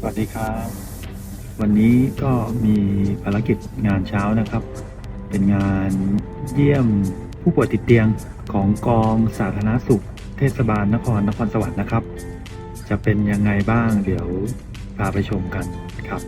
สวัสดีครับ วันนี้ก็มีภารกิจงานเช้านะครับ เป็นงานเยี่ยมผู้ป่วยติดเตียงของกองสาธารณสุข เทศบาลนครนครสวรรค์นะครับ จะเป็นยังไงบ้างเดี๋ยวพาไปชมกันครับ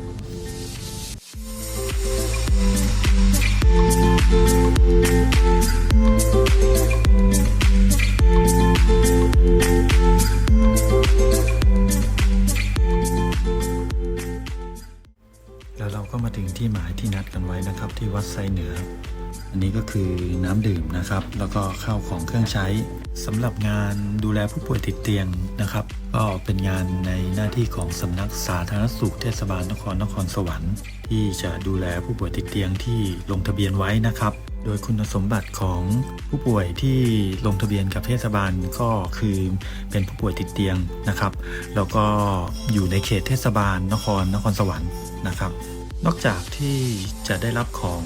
มาถึงที่หมายที่นัดกันไว้นะครับ ที่วัดไซเหนือ อันนี้ก็คือน้ำดื่มนะครับ แล้วก็ข้าวของเครื่องใช้สำหรับงานดูแลผู้ป่วยติดเตียงนะครับ ก็เป็นงานในหน้าที่ของสำนักสาธารณสุขเทศบาลนครนครสวรรค์ ที่จะดูแลผู้ป่วยติดเตียงที่ลงทะเบียนไว้นะครับ โดยคุณสมบัติของผู้ป่วยที่ลงทะเบียนกับเทศบาลก็คือเป็นผู้ป่วยติดเตียงนะครับ แล้วก็อยู่ในเขตเทศบาลนครนครสวรรค์นะครับ นอกจากที่จะได้รับของ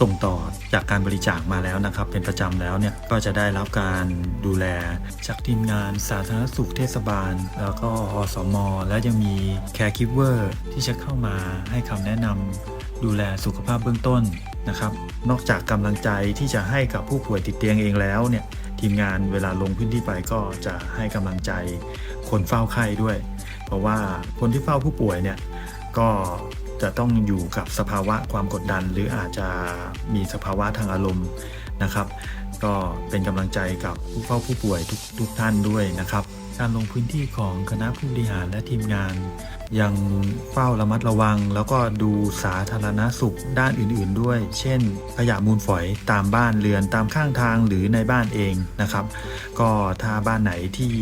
ส่งต่อจากการบริจาคมาแล้วนะครับ เป็นประจำแล้วเนี่ยก็จะได้รับการดูแลจากทีมงานสาธารณสุขเทศบาล แล้วก็อสมและยังมีแคร์คิ v เวอร์ที่จะเข้ามาให้คำแนะนำดูแลสุขภาพเบื้องต้นนะครับ นอกจากกำลังใจที่จะให้กับผู้ป่วยติดเตียงเองแล้วเนี่ยทีมงานเวลาลงพื้นที่ไปก็จะให้กำลังใจคนเฝ้าไข้ด้วย เพราะว่าคนที่เฝ้าผู้ป่วยเนี่ยก็ จะต้องอยู่กับสภาวะความกดดัน หรืออาจจะมีสภาวะทางอารมณ์นะครับ ก็เป็นกำลังใจกับผู้เฝ้าผู้ป่วยทุกทุกท่านด้วยนะครับ การลงพื้นที่ของคณะผู้บริหารและทีมงาน ยังเฝ้าระมัดระวัง แล้วก็ดูสาธารณสุขด้านอื่นๆด้วย เช่น ขยะมูลฝอยตามบ้านเรือนตามข้างทางหรือในบ้านเองนะครับ ก็ถ้าบ้านไหนที่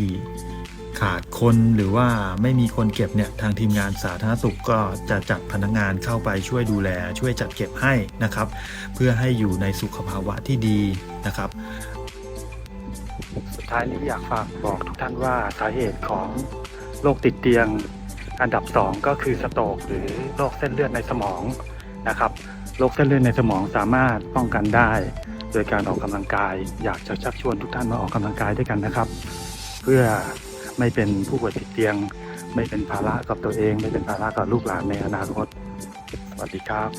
ขาดคนหรือว่าไม่มีคนเก็บเนี่ยทางทีมงานสาธารณสุขก็จะจัดพนักงานเข้าไปช่วยดูแล ช่วยจัดเก็บให้นะครับ เพื่อให้อยู่ในสุขภาวะที่ดีนะครับสุดท้ายนี้อยากฝากบอกทุกท่านว่าสาเหตุของโรคติดเตียงอันดับ 2 ก็คือสโตรกหรือโรคเส้นเลือดในสมองนะครับโรคเส้นเลือดในสมองสามารถป้องกันได้ โดยการออกกำลังกาย อยากจะชักชวนทุกท่านมาออกกำลังกายด้วยกันนะครับ เพื่อ ไม่เป็นผู้ป่วยติดเตียง ไม่เป็นภาระกับตัวเอง ไม่เป็นภาระกับลูกหลานในอนาคต สวัสดีครับ